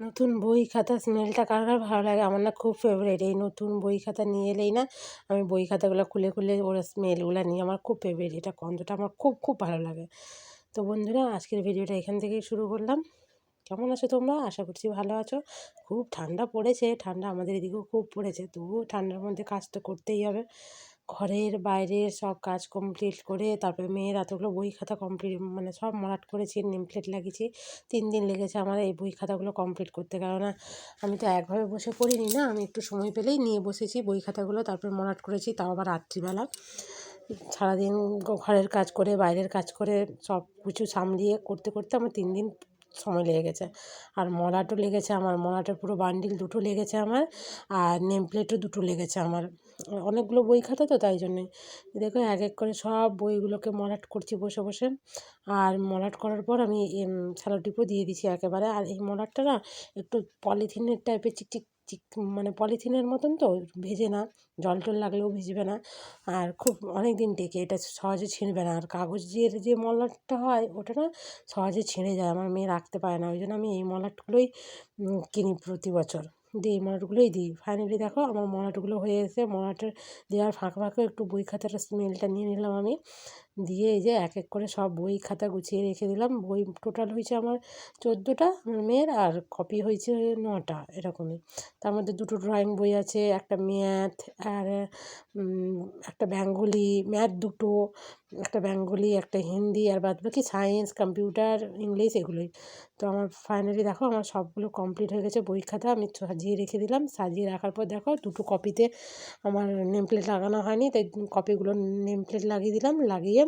নতুন বই খাতা স্মেলটা কার কার ভালো লাগে? আমার না খুব ফেভারিট এই নতুন বই খাতা নিয়ে এলেই না আমি বই খাতাগুলো খুলে খুলে ওর স্মেলগুলো নিয়ে আমার খুব ফেভারিট এটা গন্ধটা, আমার খুব খুব ভালো লাগে। তো বন্ধুরা, আজকের ভিডিওটা এখান থেকেই শুরু করলাম। কেমন আছো তোমরা? আশা করছি ভালো আছো। খুব ঠান্ডা পড়েছে, ঠান্ডা আমাদের এদিকেও খুব পড়েছে। তবুও ঠান্ডার মধ্যে কাজ তো করতেই হবে। ঘরের বাইরের সব কাজ কমপ্লিট করে তারপরে মেয়ের এতগুলো বই খাতা কমপ্লিট মানে সব মরাট করেছি নেম প্লেট লাগিয়েছি। তিন দিন লেগেছে আমার এই বই খাতাগুলো কমপ্লিট করতে। কেননা আমি তো একভাবে বসে পড়িনি না, আমি একটু সময় পেলেই নিয়ে বসেছি বই খাতাগুলো, তারপরে মরাট করেছি, তাও আবার রাত্রিবেলা। সারাদিন ঘরের কাজ করে, বাইরের কাজ করে সব কিছু সামলিয়ে করতে করতে আমার তিন দিন সময় লেগে গেছে। আর মলাটও লেগেছে আমার, মলাটের পুরো বান্ডিল দুটো লেগেছে আমার, আর নেম প্লেটও দুটো লেগেছে আমার। অনেকগুলো বই খাতা তো তাই জন্যে। দেখো এক এক করে সব বইগুলোকে মলাট করছি বসে বসে। আর মলাট করার পর আমি স্যালো টিপও দিয়ে দিছি একেবারে। আর এই মলাটটা না একটু পলিথিনের টাইপের চিকচিক চিক মানে পলিথিনের মতন তো, ভেজে না, জল টল লাগলেও ভিজবে না। আর খুব অনেক দিন টেকে এটা সহজে ছিঁড়বে না। আর কাগজের যে মলাটটা হয়, ওটা না সহজে ছিঁড়ে যায়। আমার মেয়ে রাখতে পারে না। ওই জন্য আমি এই মলাটগুলোই কিনি প্রতি বছর। দিই মলাটগুলোই দিই। ফাইনালি দেখো, আমার মলাটগুলো হয়ে এসে মলাটের দেওয়ার ফাঁক ফাঁকে একটু বই খাতার স্মেলটা নিয়ে নিলাম আমি। দিয়ে এই যে এক এক করে সব বই খাতা গুছিয়ে রেখে দিলাম। বই টোটাল হয়েছে আমার চোদ্দোটা মেয়ের আর কপি হয়েছে নটা এরকমই। তার মধ্যে দুটো ড্রয়িং বই আছে, একটা ম্যাথ আর একটা বেঙ্গলি, ম্যাথ দুটো, একটা বেঙ্গলি, একটা হিন্দি আর বাদ বাকি সায়েন্স, কম্পিউটার, ইংলিশ এগুলোই। তো আমার ফাইনালি দেখো আমার সবগুলো কমপ্লিট হয়ে গেছে বই খাতা আমি সাজিয়ে রেখে দিলাম। সাজিয়ে রাখার পর দেখো দুটো কপিতে আমার নেম প্লেট লাগানো হয়নি, তাই কপিগুলো নেম প্লেট লাগিয়ে দিলাম, লাগিয়ে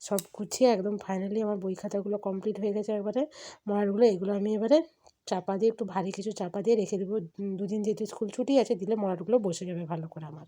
সব গুছিয়ে একদম ফাইনালি আমার বই খাতাগুলো কমপ্লিট হয়ে গেছে একবারে। মরারগুলো, এগুলো আমি এবারে চাপা দিয়ে, একটু ভারী কিছু চাপা দিয়ে রেখে দেবো। দুদিন যেহেতু স্কুল ছুটি আছে, দিলে মরাটগুলো বসে যাবে ভালো করে আমার।